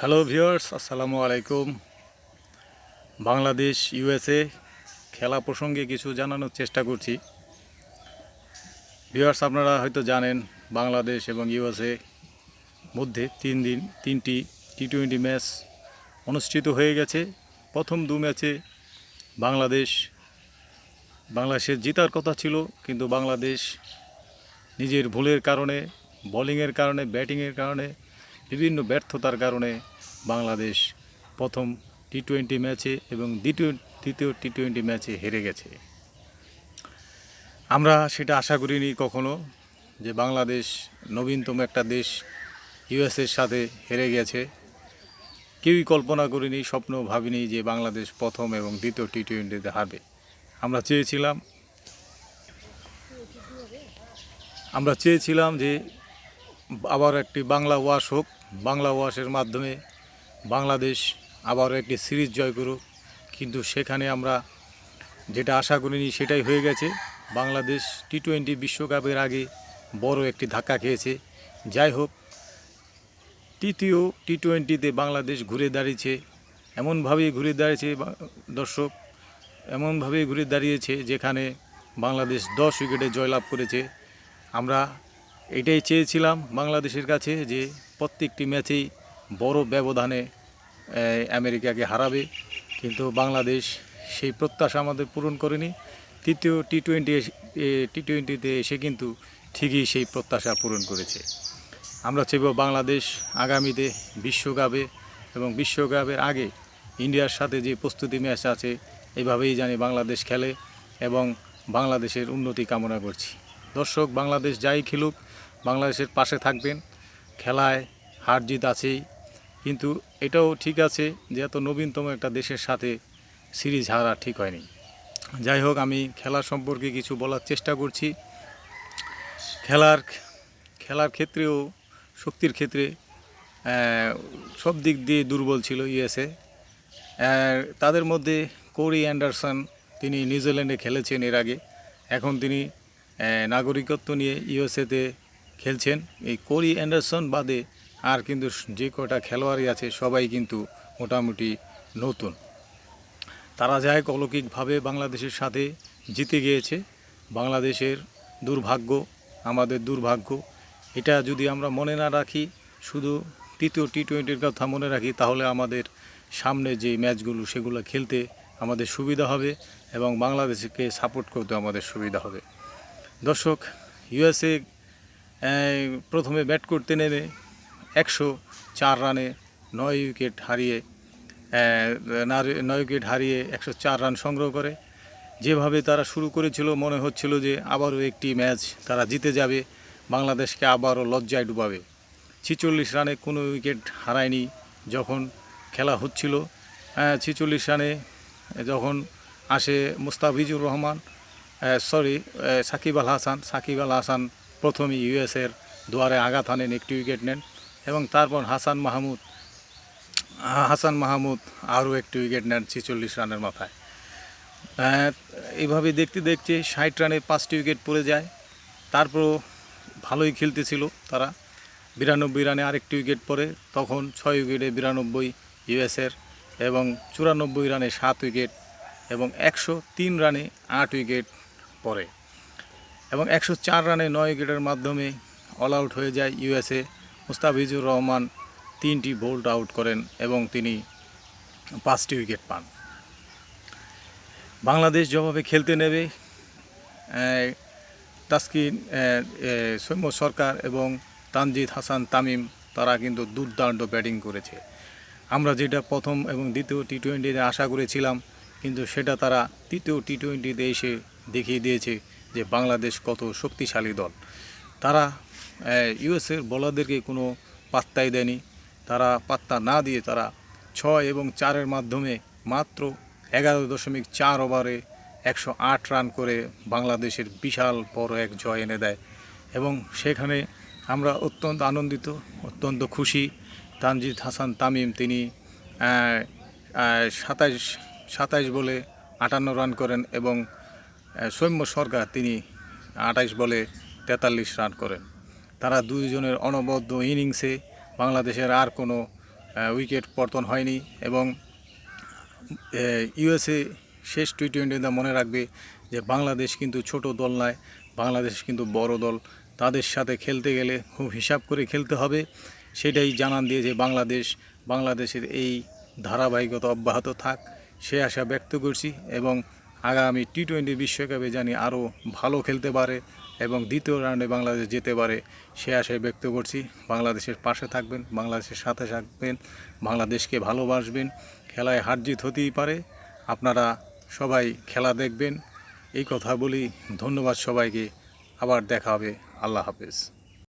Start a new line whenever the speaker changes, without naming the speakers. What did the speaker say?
Hello viewers আসসালামু আলাইকুম Bangladesh USA খেলা প্রসঙ্গে কিছু জানানোর চেষ্টা করছি। ভিউয়ার্স আপনারা হয়তো জানেন, বাংলাদেশ এবং ইউএসএ মধ্যে তিন দিন, তিনটি টি টোয়েন্টি ম্যাচ অনুষ্ঠিত হয়ে গেছে। প্রথম দু ম্যাচে বাংলাদেশ, বাংলাদেশের জেতার কথা ছিল, কিন্তু বাংলাদেশ নিজের ভুলের কারণে বোলিংয়ের কারণে ব্যাটিংয়ের কারণে বিভিন্ন ব্যর্থতার কারণে বাংলাদেশ প্রথম টি টোয়েন্টি ম্যাচে এবং দ্বিতীয়, তৃতীয় টি টোয়েন্টি ম্যাচে হেরে গেছে। আমরা সেটা আশা করিনি কখনো যে বাংলাদেশ নবীনতম একটা দেশ ইউএসের সাথে হেরে গেছে। কেউই কল্পনা করিনি স্বপ্ন ভাবিনি যে বাংলাদেশ প্রথম এবং দ্বিতীয় টি টোয়েন্টিতে হারবে। আমরা চেয়েছিলাম আমরা চেয়েছিলাম যে আবার একটি বাংলা ওয়াশ হোক বাংলা ওয়াশের মাধ্যমে বাংলাদেশ আবারও একটি সিরিজ জয় করুক। কিন্তু সেখানে আমরা যেটা আশা করিনি সেটাই হয়ে গেছে। বাংলাদেশ টি টোয়েন্টি বিশ্বকাপের আগে বড় একটি ধাক্কা খেয়েছে। যাই হোক, তৃতীয় টি টোয়েন্টিতে বাংলাদেশ ঘুরে দাঁড়িয়েছে। এমনভাবেই ঘুরে দাঁড়িয়েছে দর্শক, এমনভাবেই ঘুরে দাঁড়িয়েছে যেখানে বাংলাদেশ দশ উইকেটে জয়লাভ করেছে। আমরা এটাই চেয়েছিলাম বাংলাদেশের কাছে যে প্রত্যেকটি ম্যাচেই বড় ব্যবধানে আমেরিকাকে হারাবে। কিন্তু বাংলাদেশ সেই প্রত্যাশা আমাদের পূরণ করেনি। তৃতীয় টি টোয়েন্টি টি টোয়েন্টিতে এসে কিন্তু ঠিকই সেই প্রত্যাশা পূরণ করেছে। আমরা চাইব বাংলাদেশ আগামীতে বিশ্বকাপে এবং বিশ্বকাপের আগে ইন্ডিয়ার সাথে যে প্রস্তুতি ম্যাচ আছে, এভাবেই জানি বাংলাদেশ খেলে এবং বাংলাদেশের উন্নতি কামনা করছি। দর্শক, বাংলাদেশ যাই খেলুক বাংলাদেশের পাশে থাকবেন, খেলায় হার জিত আছেই। কিন্তু এটাও ঠিক আছে যে এত নবীনতম একটা দেশের সাথে সিরিজ হারা ঠিক হয়নি। যাই হোক, আমি খেলা সম্পর্কে কিছু বলার চেষ্টা করছি। খেলার খেলার ক্ষেত্রেও, শক্তির ক্ষেত্রে সব দিক দিয়ে দুর্বল ছিল ইউএসএ। তাদের মধ্যে কোরি অ্যান্ডারসন, তিনি নিউজিল্যান্ডে খেলেছেন এর আগে। এখন তিনি নাগরিকত্ব নিয়ে ইউএসএতে খেলছেন। এই কোরি অ্যান্ডারসন বাদে আর কিন্তু যে কটা খেলোয়াড়ই আছে, সবাই কিন্তু মোটামুটি নতুন। তারা যায় অলৌকিকভাবে বাংলাদেশের সাথে জিতে গিয়েছে। বাংলাদেশের দুর্ভাগ্য, আমাদের দুর্ভাগ্য। এটা যদি আমরা মনে না রাখি, শুধু তৃতীয় টি টোয়েন্টির কথা মনে রাখি, তাহলে আমাদের সামনে যে ম্যাচগুলো, সেগুলো খেলতে আমাদের সুবিধা হবে এবং বাংলাদেশকে সাপোর্ট করতে আমাদের সুবিধা হবে। দর্শক, ইউএসএ প্রথমে ব্যাট করতে নেমে একশো চার রানে নয় উইকেট হারিয়ে নয় উইকেট হারিয়ে একশো চার রান সংগ্রহ করে। যেভাবে তারা শুরু করেছিল, মনে হচ্ছিল যে আবারও একটি ম্যাচ তারা জিতে যাবে, বাংলাদেশকে আবারও লজ্জায় ডুবাবে। ছিচল্লিশ রানে কোনো উইকেট হারায়নি যখন খেলা হচ্ছিল। ছিচল্লিশ রানে যখন আসে মুস্তাফিজুর রহমান সরি সাকিব আল হাসান, সাকিব আল হাসান প্রথমে ইউএসের দুয়ারে আঘাত হানেন, একটি উইকেট নেন এবং তারপর হাসান মাহমুদ হাসান মাহমুদ আরও একটি উইকেট নেন ছিচল্লিশ রানের মাথায়। এইভাবে দেখতে দেখতে ষাট রানে পাঁচটি উইকেট পড়ে যায়। তারপরও ভালোই খেলতেছিল তারা। বিরানব্বই রানে আরেকটি উইকেট পড়ে, তখন ছয় উইকেটে বিরানব্বই ইউএসের এবং চুরানব্বই রানে সাত উইকেট এবং একশো তিন রানে আট উইকেট পড়ে। এবং একশো চার রানে নয় উইকেটের মাধ্যমে অল আউট হয়ে যায় ইউএসএ মুস্তাফিজুর রহমান তিনটি বোল্ড আউট করেন এবং তিনি পাঁচটি উইকেট পান। বাংলাদেশ যেভাবে খেলতে নেবে তাসকিন সৌম্য সরকার এবং তানজিদ হাসান তামিম, তারা কিন্তু দুর্দান্ত ব্যাটিং করেছে। আমরা যেটা প্রথম এবং দ্বিতীয় টি টোয়েন্টিতে আশা করেছিলাম, কিন্তু সেটা তারা তৃতীয় টি টোয়েন্টিতে এসে দেখিয়ে দিয়েছে। যে বাংলাদেশ কত শক্তিশালী দল। তারা ইউএসের বলারদেরকে কোনো পাত্তাই দেয়নি। তারা পাত্তা না দিয়ে তারা ছয় এবং চারের মাধ্যমে মাত্র এগারো দশমিক চার ওভারে একশো আট রান করে বাংলাদেশের বিশাল বড় এক জয় এনে দেয়। এবং সেখানে আমরা অত্যন্ত আনন্দিত, অত্যন্ত খুশি। তানজিদ হাসান তামিম তিনি সাতাইশ সাতাইশ বলে আটান্ন রান করেন এবং সৌম্য সরকার তিনি আঠাইশ বলে তেতাল্লিশ রান করেন। তারা দুইজনের অনবদ্য ইনিংসে বাংলাদেশের আর কোনো উইকেট পতন হয়নি এবং ইউএসএ শেষ টি টোয়েন্টিতে মনে রাখবে যে বাংলাদেশ কিন্তু ছোট দল নয়, বাংলাদেশ কিন্তু বড় দল। তাদের সাথে খেলতে গেলে খুব হিসাব করে খেলতে হবে। সেটাই জানান দিয়ে যে বাংলাদেশ, বাংলাদেশের এই ধারাবাহিকতা অব্যাহত থাক সে আশা ব্যক্ত করছি এবং আগামী টি টোয়েন্টি বিশ্বকাপে জানি আরও ভালো খেলতে পারে এবং দ্বিতীয় রাউন্ডে বাংলাদেশ যেতে পারে, সে আশায় ব্যক্ত করছি। বাংলাদেশের পাশে থাকবেন, বাংলাদেশের সাথে থাকবেন, বাংলাদেশকে ভালোবাসবেন, খেলায় হার জিত হতেই পারে। আপনারা সবাই খেলা দেখবেন। এই কথা বলি, ধন্যবাদ সবাইকে। আবার দেখা হবে। আল্লাহ হাফেজ।